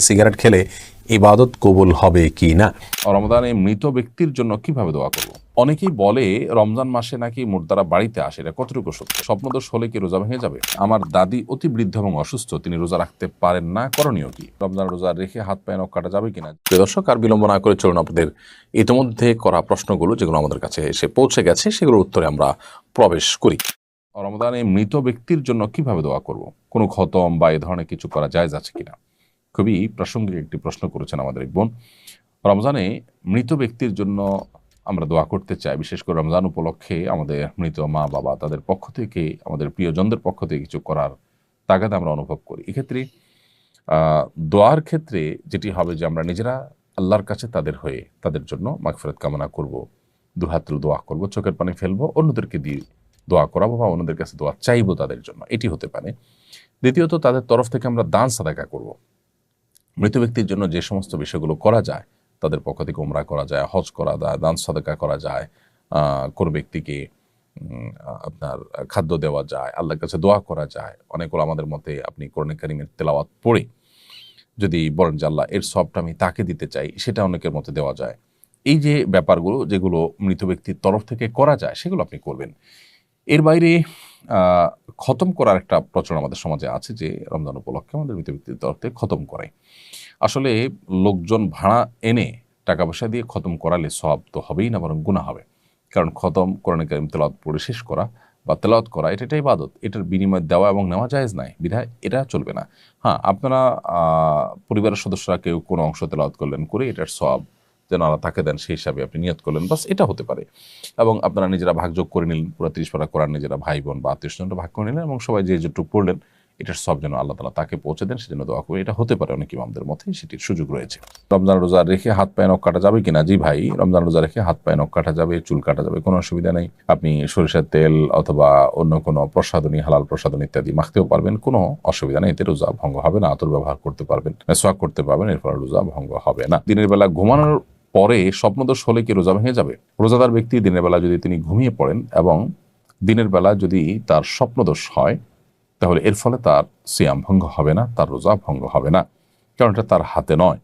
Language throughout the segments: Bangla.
সিগারেট খেলে ইবাদত কবুল হবে কি না? রমজানে মৃত ব্যক্তির জন্য কীভাবে দোয়া করব? অনেকেই বলে, রমজান মাসে নাকি মুর্দারা বাড়িতে আসে, এটা কতটুকু সত্য? স্বপ্নদোষ হলে কি রোজা ভেঙে যাবে? আমার দাদি অতি বৃদ্ধ এবং অসুস্থ, তিনি রোজা রাখতে পারেন না, করণীয় কি? রমজান রোজা রেখে হাত পায়ে নখ কাটা যাবে কিনা? দর্শক, আর বিলম্ব না করে চলুন আপনাদের ইতিমধ্যে করা প্রশ্নগুলো, যেগুলো আমাদের কাছে এসে পৌঁছে গেছে, সেগুলোর উত্তরে আমরা প্রবেশ করি। রমজানে মৃত ব্যক্তির জন্য কীভাবে দোয়া করব? কোনো খতম বা এ ধরনের কিছু করা যায় আছে কিনা? খুবই প্রাসঙ্গিক একটি প্রশ্ন করেছেন আমাদের এক বোন, রমজানে মৃত ব্যক্তির জন্য আমরা দোয়া করতে চাই। বিশেষ করে রমজান উপলক্ষে আমাদের মৃত মা, বাবা, তাদের পক্ষ থেকে, আমাদের প্রিয়জনদের পক্ষ থেকে কিছু করার তাগাদ আমরা অনুভব করি। এক্ষেত্রে দোয়ার ক্ষেত্রে যেটি হবে যে আমরা নিজেরা আল্লাহর কাছে তাদের হয়ে তাদের জন্য মাগফিরাত কামনা করব, দুহাত দোয়া করব, চোখের পানি ফেলব, অন্যদেরকে দিয়ে দোয়া করাবো বা অন্যদের কাছে দোয়া চাইব তাদের জন্য। এটি হতে পারে। দ্বিতীয়ত, তাদের তরফ থেকে আমরা দান সাদাকা করব। মৃত ব্যক্তির জন্য যে সমস্ত বিষয়গুলো করা যায়, তাদের পক্ষ থেকে উমরা করা যায়, হজ করা যায়, দান সাদাকা করা যায় কোনো ব্যক্তিকে আপনার খাদ্য দেওয়া যায়, আল্লাহর কাছে দোয়া করা যায়, অনেকগুলো আমাদের মতে আপনি কোরআন কারিমের তেলাওয়াত পড়ে যদি বলেন যে আল্লাহ, এর সবটা আমি তাকে দিতে চাই, সেটা অনেকের মতে দেওয়া যায়। এই যে ব্যাপারগুলো, যেগুলো মৃত ব্যক্তির তরফ থেকে করা যায়, সেগুলো আপনি করবেন। এর বাইরে খতম করার একটা প্রচলন আমাদের সমাজে আছে যে রমজান উপলক্ষে আমাদের মৃত ব্যক্তির থেকে খতম করে। আসলে লোকজন ভাড়া এনে টাকা পয়সা দিয়ে খতম করালে সব তো হবেই না, বরং গুণা হবে। কারণ খতম, কোরআন কারিম তেলাওয়াত পড়ে শেষ করা বা তেলাওয়াত করা, এটা একটা ইবাদত। এটার বিনিময় দেওয়া এবং নেওয়া জায়েজ নাই। বিধায় এটা চলবে না। হ্যাঁ আপনারা পরিবারের সদস্যরা কেউ কোনো অংশ তেলাওয়াত করলেন করে এটার সব যেন আল্লাহ তাকে দেন, সেই হিসাবে আপনি নিয়ত করলেন। বাস এটা হতে পারে। এবং আপনারা নিজেরা ভাগযোগ করে নিলেন, পুরো তিরিশ পারা করার নিজেরা ভাই বোন বা আত্মীয় স্বজনরা ভাগ করে নিলেন এবং সবাই যে যেটুকু পড়লেন, এটার সব যেন আল্লাহ তালা তাকে পৌঁছে দেন, সেজন্য দোয়া করে এটা হতে পারে অনেক ইমামদের মধ্যে, সেটির সুযোগ রয়েছে। রমজান রোজা রেখে হাত পায়ে নখ কাটা যাবে কিনা? জি ভাই, রমজান রোজা রেখে হাত পায়ে নখ কাটা যাবে, চুল কাটা যাবে, কোনো অসুবিধা নেই। আপনি সরিষার তেল অথবা অন্য কোনো প্রসাদনী হালাল প্রসাদন ইত্যাদি মাখতেও পারবেন, কোনো অসুবিধা নেই। এতে রোজা ভঙ্গ হবে না, আতর ব্যবহার করতে পারবেন সোয়াক করতে পারবেন, এর ফলে রোজা ভঙ্গ হবে না। দিনের বেলা ঘুমানোর পরে স্বপ্নদোষ হলে কি রোজা ভেঙে যাবে? রোজাদার ব্যক্তি দিনের বেলা যদি তিনি ঘুমিয়ে পড়েন এবং দিনের বেলা যদি তার স্বপ্নদোষ হয়, তাহলে এর ফলে তার সিয়াম ভঙ্গ হবে না, তার রোজা ভঙ্গ হবে না। কারণ এটা তার হাতে নয়।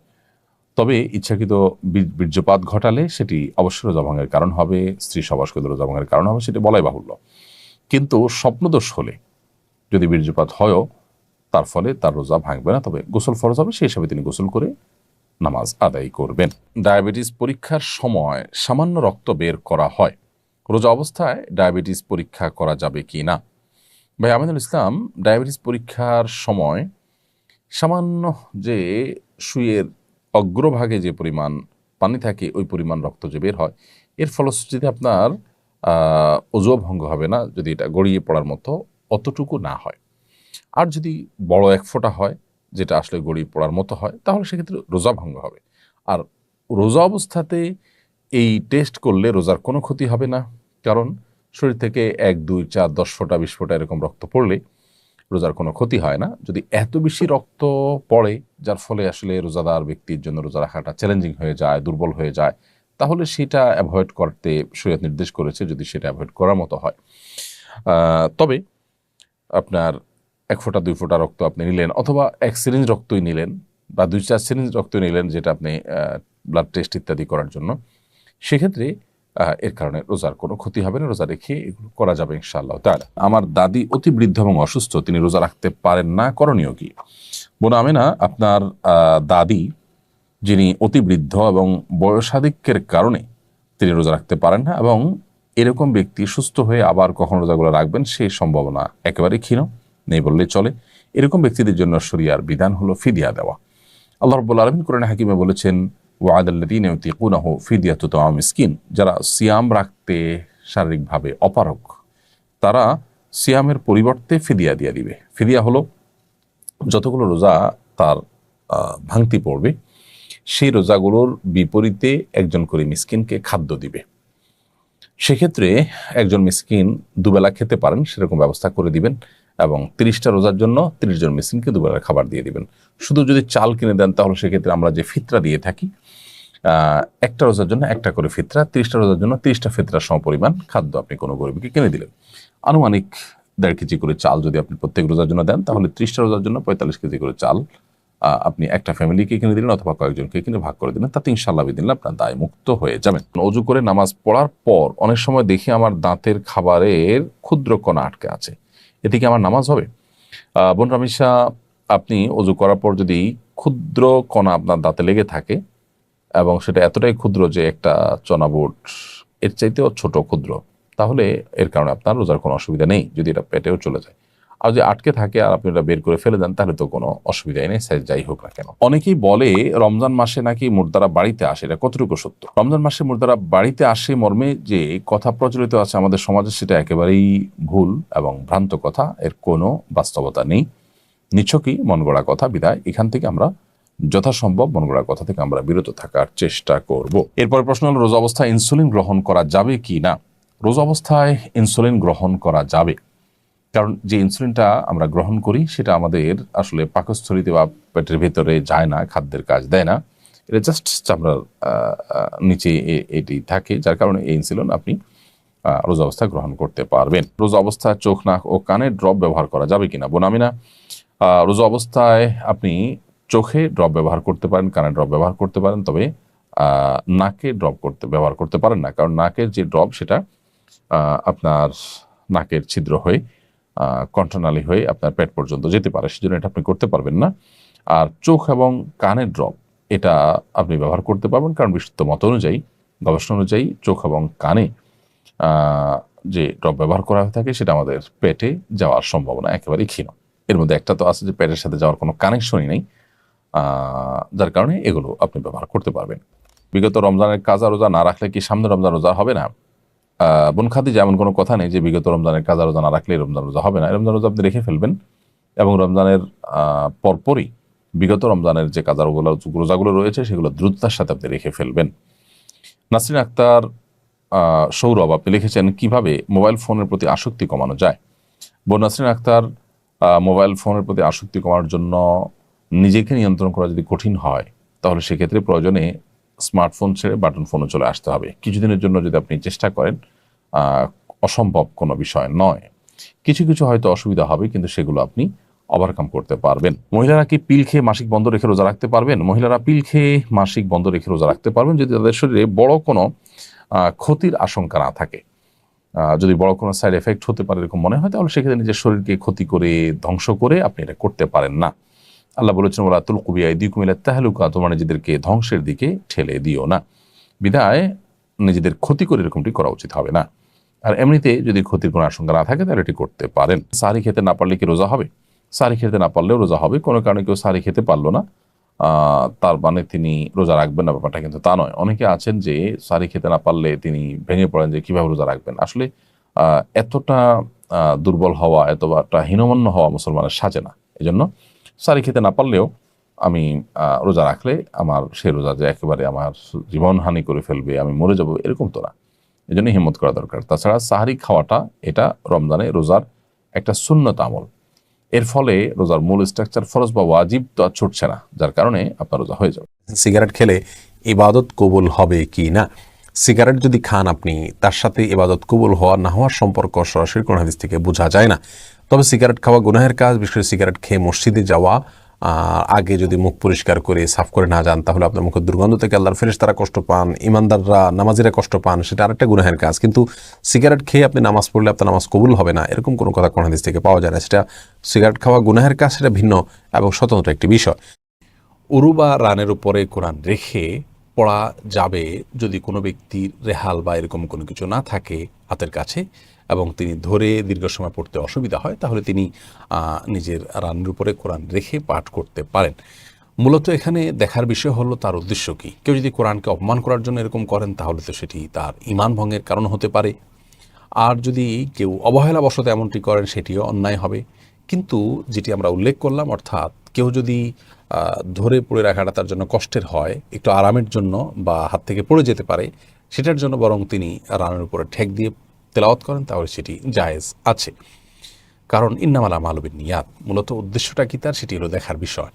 তবে ইচ্ছাকৃত বীর- বীর্যপাত ঘটালে সেটি অবশ্যই রোজা ভঙ্গের কারণ হবে, স্ত্রী সবাসকৃত রোজা ভঙ্গের কারণ হবে, সেটি বলাই বাহুল্য। কিন্তু স্বপ্নদোষ হলে যদি বীর্যপাত হয়ও, তার ফলে তার রোজা ভাঙবে না, তবে গোসল ফরজ হবে, সেই হিসাবে তিনি গোসল করে নামাজ আদায় করবেন। ডায়াবেটিস পরীক্ষার সময় সামান্য রক্ত বের করা হয়। রোজা অবস্থায় ডায়াবেটিস পরীক্ষা করা যাবে কি না? ভাই, আমিনুল ইসলাম, ডায়াবেটিস পরীক্ষার সময় সামান্য যে সুইয়ের অগ্রভাগে যে পরিমাণ পানি থাকে, ওই পরিমাণ রক্ত যে বের হয়, এর ফলশ্রুতিতে আপনার অজুও ভঙ্গ হবে না, যদি এটা গড়িয়ে পড়ার মতো অতটুকু না হয়। আর যদি বড় এক ফোঁটা হয় যেটা আসলে গড়িয়ে পড়ার মতো হয়, তাহলে সেক্ষেত্রে রোজা ভঙ্গ হবে। আর রোজা অবস্থাতে এই টেস্ট করলে রোজার কোনো ক্ষতি হবে না। কারণ শরীর থেকে এক, দুই, চার, দশ ফোঁটা, বিশ ফোঁটা এরকম রক্ত পড়লে রোজার কোনো ক্ষতি হয় না। যদি এত বেশি রক্ত পড়ে, যার ফলে আসলে রোজাদার ব্যক্তির জন্য রোজা রাখাটা চ্যালেঞ্জিং হয়ে যায়, দুর্বল হয়ে যায়, তাহলে সেটা অ্যাভয়েড করতে শরীয়ত নির্দেশ করেছে যদি সেটা অ্যাভয়েড করার মতো হয়। তবে আপনার এক ফোঁটা, দুই ফোঁটা রক্ত আপনি নিলেন অথবা এক সিরিঞ্জ রক্তই নিলেন বা দুই, চার সিরিঞ্জ রক্ত নিলেন যেটা আপনি ব্লাড টেস্ট ইত্যাদি করার জন্য। সেক্ষেত্রে এর কারণে রোজার কোনো ক্ষতি হবে না, রোজা রেখে এগুলো করা যাবে ইনশাআল্লাহ তার আমার দাদি অতি বৃদ্ধ এবং অসুস্থ, তিনি রোজা রাখতে পারেন না, করণীয় কি? বোন আমেনা, আপনার দাদি, যিনি অতি বৃদ্ধ এবং বয়সাধিক্যের কারণে তিনি রোজা রাখতে পারেন না এবং এরকম ব্যক্তি সুস্থ হয়ে আবার কখন রোজাগুলো রাখবেন সেই সম্ভাবনা একেবারে ক্ষীণ। নেই বললেই চলে। এরকম ব্যক্তিদের জন্য শরিয়ার বিধান হলো ফিদিয়া দেওয়া। আল্লাহ রব্বুল আলমিন কোরআন হাকিমে বলেছেন ওয়াদাল্লাদিন ইউতিকুনাহ ফিদিয়াতু তাআম মিসকিন। যারা সিয়াম রাখতে শারীরিকভাবে অপারক তারা সিয়ামের পরিবর্তে ফিদিয়া দিয়ে দিবে। ফিদিয়া হলো যতগুলো রোজা তার ভাঙতি পড়বে, সেই রোজাগুলোর বিপরীতে একজন করে মিসকিনকে খাদ্য দিবে। সেক্ষেত্রে একজন মিসকিন দুবেলা খেতে পারেন, সেরকম ব্যবস্থা করে দিবেন। এবং তিরিশটা রোজার জন্য তিরিশ জন মিসকিনকে দুবেলার খাবার দিয়ে দিবেন। শুধু যদি চাল কিনে দেন, তাহলে সেক্ষেত্রে আমরা যে ফিতরা দিয়ে থাকি একটা রোজার জন্য একটা করে ফিতরা, তিরিশটা রোজার জন্য তিরিশটা ফিতরার সম পরিমাণ খাদ্য আপনি কোনো গরিবকে কিনে দিলেন। আনুমানিক দেড় কেজি করে চাল যদি আপনি প্রত্যেক রোজার জন্য দেন, তাহলে ত্রিশটা রোজার জন্য পঁয়তাল্লিশ কেজি করে চাল আপনি একটা ফ্যামিলিকে কিনে দিলেন অথবা কয়েকজনকে কিনে ভাগ করে দিলেন, তাতে ইনশাল্লাহ দিন আপনার দায় মুক্ত হয়ে যাবেন। অজু করে নামাজ পড়ার পর অনেক সময় দেখি আমার দাঁতের খাবারের ক্ষুদ্র কণা আটকে আছে। এতে কি আমার নামাজ হবে। বোন রামিশা আপনি অজু করার পর যদি ক্ষুদ্র কণা আপনার দাঁতে লেগে থাকে, এবং সেটা এতটাই ক্ষুদ্র যে একটা চনাবোট এর চাইতেও ছোট ক্ষুদ্র, তাহলে এর কারণে আপনার রোজার কোনো অসুবিধা নেই, যদি এটা পেটেও চলে যায়। আর যদি আটকে থাকে আর আপনি এটা বের করে ফেলে দেন, তাহলে তো কোনো অসুবিধাই নেই সাইজ যাই হোক না কেন। অনেকেই বলে রমজান মাসে নাকি মুর্দারা বাড়িতে আসে, এটা কতটুকু সত্য? রমজান মাসে মুর্দারা বাড়িতে আসে মর্মে যে কথা প্রচলিত আছে আমাদের সমাজে, সেটা একেবারেই ভুল এবং ভ্রান্ত কথা, এর কোনো বাস্তবতা নেই। নিছকই মন গড়া কথা, বিদায়। এখান থেকে আমরা যথাসম্ভব মন গড়া কথা থেকে আমরা বিরত থাকার চেষ্টা করব। এরপর প্রশ্ন হলো, রোজা অবস্থায় ইনসুলিন গ্রহণ করা যাবে কি না? রোজা অবস্থায় ইনসুলিন গ্রহণ করা যাবে। কারণ যে ইনসুলিনটা আমরা গ্রহণ করি, সেটা আমাদের আসলে পাকস্থলিতে বা পেটের ভেতরে যায় না, খাদ্যের কাজ দেয় না। এটা জাস্ট চামড়ার নিচে এটি থাকে, যার কারণে এই ইনসুলিন আপনি রোজা অবস্থায় গ্রহণ করতে পারবেন। রোজা অবস্থায় চোখ, নাক ও কানের ড্রপ ব্যবহার করা যাবে কিনা বোনামিনা রোজা অবস্থায় আপনি চোখে ড্রপ ব্যবহার করতে পারেন, কানে ড্রপ ব্যবহার করতে পারেন, তবে নাকে ড্রপ করতে, ব্যবহার করতে পারেন না। কারণ নাকের যে ড্রপ সেটা আপনার নাকের ছিদ্র হয়ে কণ্ঠনালী হয়ে আপনার পেট পর্যন্ত যেতে পারে, সেজন্য এটা আপনি করতে পারবেন না। আর চোখ এবং কানের ড্রপ এটা আপনি ব্যবহার করতে পারবেন, কারণ বিশুদ্ধ মত অনুযায়ী, গবেষণা অনুযায়ী চোখ এবং কানে যে ড্রপ ব্যবহার করা হয়ে থাকে, সেটা আমাদের পেটে যাওয়ার সম্ভাবনা একেবারেই ক্ষীণ। এর মধ্যে একটা তো আছে যে পেটের সাথে যাওয়ার কোনো কানেকশনই নেই যার কারণে এগুলো আপনি ব্যবহার করতে পারবেন। বিগত রমজানের কাজা রোজা না রাখলে কি সামনে রমজান রোজা হবে না? বোন খাদি যেমন কোনো কথা নেই যে বিগত রমজানের কাজা রোজা না রাখলে রমজান রোজা হবে না। রমজান রোজা আপনি রেখে ফেলবেন এবং রমজানের পরপরই বিগত রমজানের যে কাজা রোজাগুলো রয়েছে, সেগুলো দ্রুততার সাথে আপনি রেখে ফেলবেন। নাসরিন আক্তার সৌরভ, আপনি লিখেছেন কীভাবে মোবাইল ফোনের প্রতি আসক্তি কমানো যায়? বোন নাসরিন আক্তার মোবাইল ফোনের প্রতি আসক্তি কমানোর জন্য নিজেকে নিয়ন্ত্রণ করা যদি কঠিন হয়, তাহলে সেক্ষেত্রে প্রয়োজনে স্মার্টফোন ছেড়ে বাটন ফোনে চলে আসতে হবে। কিছুদিনের জন্য যদি আপনি চেষ্টা করেন অসম্ভব কোনো বিষয় নয়। কিছু কিছু হয়তো অসুবিধা হবে, কিন্তু সেগুলো আপনি ওভারকাম করতে পারবেন। মহিলারা কি পিল খেয়ে মাসিক বন্ধ রেখে রোজা রাখতে পারবেন? মহিলারা পিল খেয়ে মাসিক বন্ধ রেখে রোজা রাখতে পারবেন যদি তাদের শরীরে বড় কোনো ক্ষতির আশঙ্কা না থাকে। যদি বড় কোনো সাইড এফেক্ট হতে পারে এরকম মনে হয়, তাহলে সেক্ষেত্রে নিজের শরীরকে ক্ষতি করে, ধ্বংস করে আপনি এটা করতে পারেন না। আল্লাহ বলেছেন ওরা তুল কুবিয়া দিকুমিলা তাহলুকা তোমার নিজেদেরকে ধ্বংসের দিকে ঠেলে দিও না। বিদায় নিজেদের ক্ষতি করে এরকমটি করা উচিত হবে না। আর এমনিতে যদি ক্ষতির কোনো আশঙ্কা না থাকে, তাহলে এটি করতে পারেন। সারি খেতে না পারলে কি রোজা হবে? সারি খেতে না পারলেও রোজা হবে। কোনো কারণে কেউ সারি খেতে পারল না। তার মানে তিনি রোজা রাখবেন না, ব্যাপারটা কিন্তু তা নয়। অনেকে আছেন যে সারি খেতে না পারলে তিনি ভেঙে পড়েন যে কীভাবে রোজা রাখবেন। আসলে এতটা দুর্বল হওয়া, এতটা হীনমন্য হওয়া মুসলমানের সাজে না। এই জন্য সারি খেতে না পারলেও আমি রোজা রাখলে আমার সে রোজা যে একেবারে আমার জীবন হানি করে ফেলবে, আমি মরে যাব, এরকম তো না। এই জন্য হিম্মত করা দরকার। তাছাড়া সাহারি খাওয়াটা, এটা রমজানে রোজার একটা শূন্যত আমল। এর ফলে রোজার মূল স্ট্রাকচার ফরজ বা ওয়াজিব তো আর ছুটছে না, যার কারণে আপনার রোজা হয়ে যাবে। সিগারেট খেলে ইবাদত কবুল হবে কি না? সিগারেট যদি খান আপনি, তার সাথে ইবাদত কবুল হওয়া না হওয়ার সম্পর্ক সরাসরি কোন হাদিস থেকে বোঝা যায় না। তবে সিগারেট খাওয়া গুনাহের কাজ, বিশেষ করে সিগারেট খেয়ে মসজিদে যাওয়া আগে যদি মুখ পরিষ্কার করে, সাফ করে না যান, তাহলে আপনার মুখের দুর্গন্ধ থেকে আল্লাহর ফেরেস তারা কষ্ট পান ইমানদাররা নামাজিরা কষ্ট পান, সেটা আরেকটা গুনাহের কাজ। কিন্তু সিগারেট খেয়ে আপনি নামাজ পড়লে আপনার নামাজ কবুল হবে না, এরকম কোনো কথা কোন হাদিস থেকে পাওয়া যায় না। সেটা সিগারেট খাওয়া গুনাহের কাজ, সেটা ভিন্ন এবং স্বতন্ত্র একটি বিষয়। উরু বা রানের উপরে কোরআন রেখে পড়া যাবে যদি কোনো ব্যক্তির রেহাল বা এরকম কোনো কিছু না থাকে হাতের কাছে এবং তিনি ধরে দীর্ঘ সময় পড়তে অসুবিধা হয়, তাহলে তিনি নিজের রানের উপরে কোরআন রেখে পাঠ করতে পারেন। মূলত এখানে দেখার বিষয় হলো তার উদ্দেশ্য কী? কেউ যদি কোরআনকে অপমান করার জন্য এরকম করেন, তাহলে তো সেটি তার ইমান ভঙ্গের কারণ হতে পারে। আর যদি কেউ অবহেলাবশত এমনটি করেন, সেটিও অন্যায় হবে। কিন্তু যেটি আমরা উল্লেখ করলাম, অর্থাৎ কেউ যদি ধরে পড়ে রাখাটা তার জন্য কষ্টের হয়, একটু আরামের জন্য বা হাত থেকে পড়ে যেতে পারে, সেটার জন্য বরং তিনি রানের উপরে ঠেক দিয়ে তেলাওয়াত করেন, তাহলে সেটি জায়েজ আছে। কারণ ইন্নামালা মালবিন নিয়াত, মূলত উদ্দেশ্যটা কি তার? সেটি হলো দেখার বিষয়।